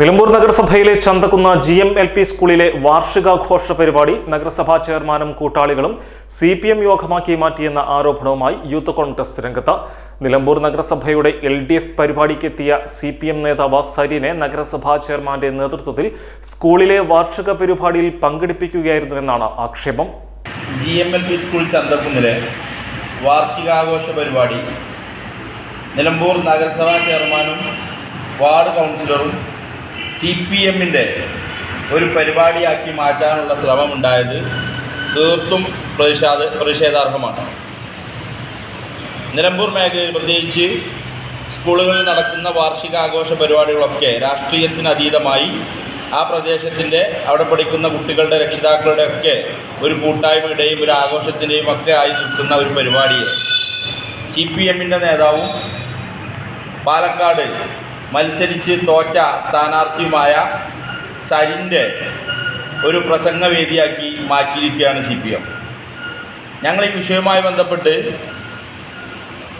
നിലമ്പൂർ നഗരസഭയിലെ Chanthakunnu G M L P സ്കൂളിലെ വാർഷികാഘോഷ പരിപാടി നഗരസഭാ ചെയർമാനും കൂട്ടാളികളും സി പി എം യോഗമാക്കി മാറ്റിയെന്ന ആരോപണവുമായി യൂത്ത് കോൺഗ്രസ് രംഗത്ത്. നിലമ്പൂർ നഗരസഭയുടെ എൽ ഡി എഫ് പരിപാടിക്കെത്തിയ സി പി എം നേതാവ് സരിനെ നഗരസഭാ ചെയർമാന്റെ നേതൃത്വത്തിൽ സ്കൂളിലെ വാർഷിക പരിപാടിയിൽ പങ്കെടുപ്പിക്കുകയായിരുന്നുവെന്നാണ് ആക്ഷേപം. G M L P school ചന്തക്കുന്നിലെ വാർഷികാഘോഷ പരിപാടി നിലമ്പൂർ നഗരസഭാ ചെയർമാനും വാർഡ് കൗൺസിലറും സി പി എമ്മിന്റെ ഒരു പരിപാടിയാക്കി മാറ്റാനുള്ള ശ്രമമുണ്ടായത് തീർത്തും പ്രതിഷേധ പ്രതിഷേധാർഹമാണ്. നിലമ്പൂർ മേഖലയിൽ പ്രത്യേകിച്ച് സ്കൂളുകളിൽ നടക്കുന്ന വാർഷികാഘോഷ പരിപാടികളൊക്കെ രാഷ്ട്രീയത്തിന് അതീതമായി ആ പ്രദേശത്തിന്റെ അവിടെ പഠിക്കുന്ന കുട്ടികളുടെ രക്ഷിതാക്കളുടെ ഒക്കെ ഒരു കൂട്ടായ്മയുടെയും ഒരു ആഘോഷത്തിന്റെയും ഒക്കെ ആയി നിൽക്കുന്ന ഒരു പരിപാടിയെ സി പി എമ്മിന്റെ നേതാവും പാലക്കാട് മത്സരിച്ച് തോറ്റ സ്ഥാനാർത്ഥിയുമായ സരിന്റെ ഒരു പ്രസംഗവേദിയാക്കി മാറ്റിയിരിക്കുകയാണ് സി പി എം. ഞങ്ങൾ ഈ വിഷയവുമായി ബന്ധപ്പെട്ട്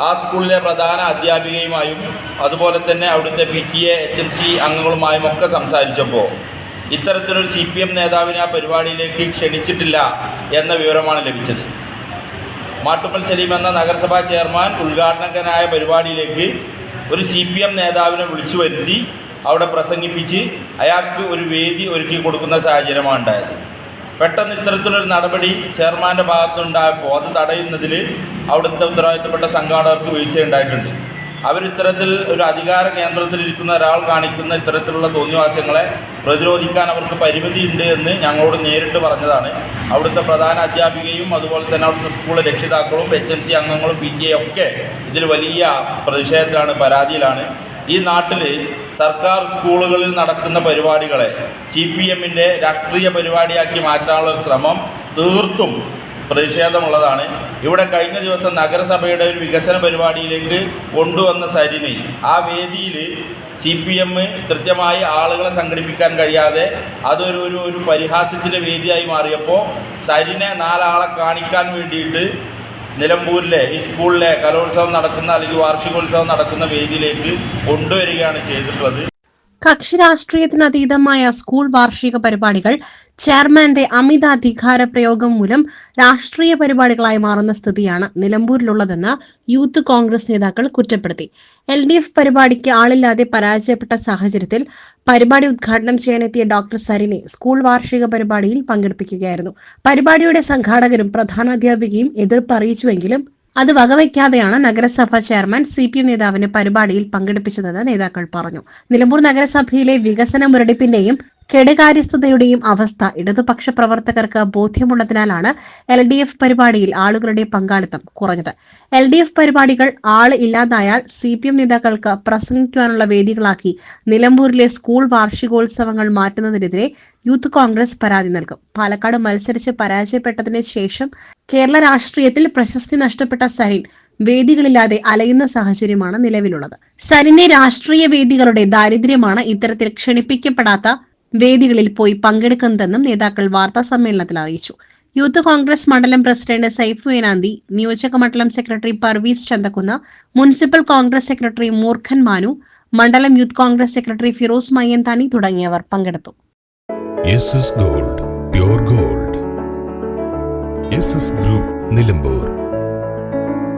ആ സ്കൂളിലെ പ്രധാന അധ്യാപികയുമായും അതുപോലെ തന്നെ അവിടുത്തെ P T A H M C അംഗങ്ങളുമായും ഒക്കെ സംസാരിച്ചപ്പോൾ ഇത്തരത്തിലൊരു സി പി എം നേതാവിനെ ആ പരിപാടിയിലേക്ക് ക്ഷണിച്ചിട്ടില്ല എന്ന വിവരമാണ് ലഭിച്ചത്. മാട്ടുപ്പൽ സലീം എന്ന നഗരസഭാ ചെയർമാൻ ഉദ്ഘാടനകനായ പരിപാടിയിലേക്ക് ഒരു സി പി എം നേതാവിനെ വിളിച്ചു വരുത്തി അവിടെ പ്രസംഗിപ്പിച്ച് അയാൾക്ക് ഒരു വേദി ഒരുക്കി കൊടുക്കുന്ന സാഹചര്യമാണ് ഉണ്ടായത്. പെട്ടെന്ന് ഇത്തരത്തിലൊരു നടപടി ചെയർമാന്റെ ഭാഗത്തുണ്ടായപ്പോൾ അത് തടയുന്നതിൽ അവിടുത്തെ ഉത്തരവാദിത്തപ്പെട്ട സംഘാടകർക്ക് വീഴ്ചയുണ്ടായിട്ടുണ്ട്. അവരിത്തരത്തിൽ ഒരു അധികാര കേന്ദ്രത്തിൽ ഇരിക്കുന്ന ഒരാൾ കാണിക്കുന്ന ഇത്തരത്തിലുള്ള തോന്നിവാസങ്ങളെ പ്രതിരോധിക്കാൻ അവർക്ക് പരിമിതിയുണ്ട് എന്ന് ഞങ്ങളോട് നേരിട്ട് പറഞ്ഞതാണ്. അവിടുത്തെ പ്രധാന അധ്യാപികയും അതുപോലെ തന്നെ അവിടുത്തെ സ്കൂളിലെ രക്ഷിതാക്കളും എച്ച് എം സി അംഗങ്ങളും പി ടി ഒക്കെ ഇതിൽ വലിയ പ്രതിഷേധത്തിലാണ് പരാതിയിലാണ്. ഈ നാട്ടിൽ സർക്കാർ സ്കൂളുകളിൽ നടക്കുന്ന പരിപാടികളെ സി പി എമ്മിന്റെ രാഷ്ട്രീയ പരിപാടിയാക്കി മാറ്റാനുള്ള ശ്രമം തീർത്തും പ്രതിഷേധമുള്ളതാണ്. ഇവിടെ കഴിഞ്ഞ ദിവസം നഗരസഭയുടെ ഒരു വികസന പരിപാടിയിലേക്ക് കൊണ്ടുവന്ന സരിന് ആ വേദിയിൽ സി പി എം കൃത്യമായി ആളുകളെ സംഘടിപ്പിക്കാൻ കഴിയാതെ അതൊരു ഒരു ഒരു പരിഹാസ്യത്തിന്റെ വേദിയായി മാറിയപ്പോൾ സരിനെ നാലാളെ കാണിക്കാൻ വേണ്ടിയിട്ട് നിലമ്പൂരിലെ ഈ സ്കൂളിലെ കലോത്സവം നടക്കുന്ന അല്ലെങ്കിൽ വാർഷികോത്സവം നടക്കുന്ന വേദിയിലേക്ക് കൊണ്ടുവരികയാണ് ചെയ്തിട്ടുള്ളത്. കക്ഷി രാഷ്ട്രീയത്തിനതീതമായ സ്കൂൾ വാർഷിക പരിപാടികൾ ചെയർമാന്റെ അമിത അധികാര പ്രയോഗം മൂലം രാഷ്ട്രീയ പരിപാടികളായി മാറുന്ന സ്ഥിതിയാണ് നിലമ്പൂരിലുള്ളതെന്ന് യൂത്ത് കോൺഗ്രസ് നേതാക്കൾ കുറ്റപ്പെടുത്തി. എൽ ഡി എഫ് പരിപാടിക്ക് ആളില്ലാതെ പരാജയപ്പെട്ട സാഹചര്യത്തിൽ പരിപാടി ഉദ്ഘാടനം ചെയ്യാനെത്തിയ ഡോക്ടർ സരിനെ സ്കൂൾ വാർഷിക പരിപാടിയിൽ പങ്കെടുപ്പിക്കുകയായിരുന്നു. പരിപാടിയുടെ സംഘാടകരും പ്രധാനാധ്യാപികയും എതിർപ്പ് അറിയിച്ചുവെങ്കിലും അത് വകവയ്ക്കാതെയാണ് നഗരസഭ ചെയർമാൻ സി പി എം നേതാവിനെ പരിപാടിയിൽ പങ്കെടുപ്പിച്ചതെന്ന് നേതാക്കൾ പറഞ്ഞു. നിലമ്പൂർ നഗരസഭയിലെ വികസന മുരടിപ്പിന്റെയും കെടുകാര്യസ്ഥതയുടെയും അവസ്ഥ. ഇടതുപക്ഷ പ്രവർത്തകർക്ക് ബോധ്യമുള്ളതിനാലാണ് എൽ ഡി എഫ് പരിപാടിയിൽ ആളുകളുടെ പങ്കാളിത്തം കുറഞ്ഞത്. എൽ ഡി എഫ് പരിപാടികൾ ആൾ ഇല്ലാതായാൽ സി പി എം നേതാക്കൾക്ക് പ്രസംഗിക്കുവാനുള്ള വേദികളാക്കി നിലമ്പൂരിലെ സ്കൂൾ വാർഷികോത്സവങ്ങൾ മാറ്റുന്നതിനെതിരെ യൂത്ത് കോൺഗ്രസ് പരാതി നൽകും. പാലക്കാട് മത്സരിച്ച് പരാജയപ്പെട്ടതിന് ശേഷം കേരള രാഷ്ട്രീയത്തിൽ പ്രശസ്തി നഷ്ടപ്പെട്ട സരിൻ വേദികളില്ലാതെ അലയുന്ന സാഹചര്യമാണ് നിലവിലുള്ളത്. സരിനെ രാഷ്ട്രീയ വേദികളുടെ ദാരിദ്ര്യമാണ് ഇത്തരത്തിൽ ക്ഷണിപ്പിക്കപ്പെടാത്ത വേദികളിൽ പോയി പങ്കെടുക്കുന്നതെന്നും നേതാക്കൾ വാർത്താ സമ്മേളനത്തിൽ അറിയിച്ചു. യൂത്ത് കോൺഗ്രസ് മണ്ഡലം പ്രസിഡന്റ് സൈഫു ഏനാന്തി നിയോജക മണ്ഡലം secretary Parvez Chanthakkunnu municipal Congress secretary Moorkhan Manu മണ്ഡലം Youth Congress secretary Firoz Mayyanthani തുടങ്ങിയവർ പങ്കെടുത്തു. Gold gold. ഗ്രൂപ്പ് നിലമ്പൂർ.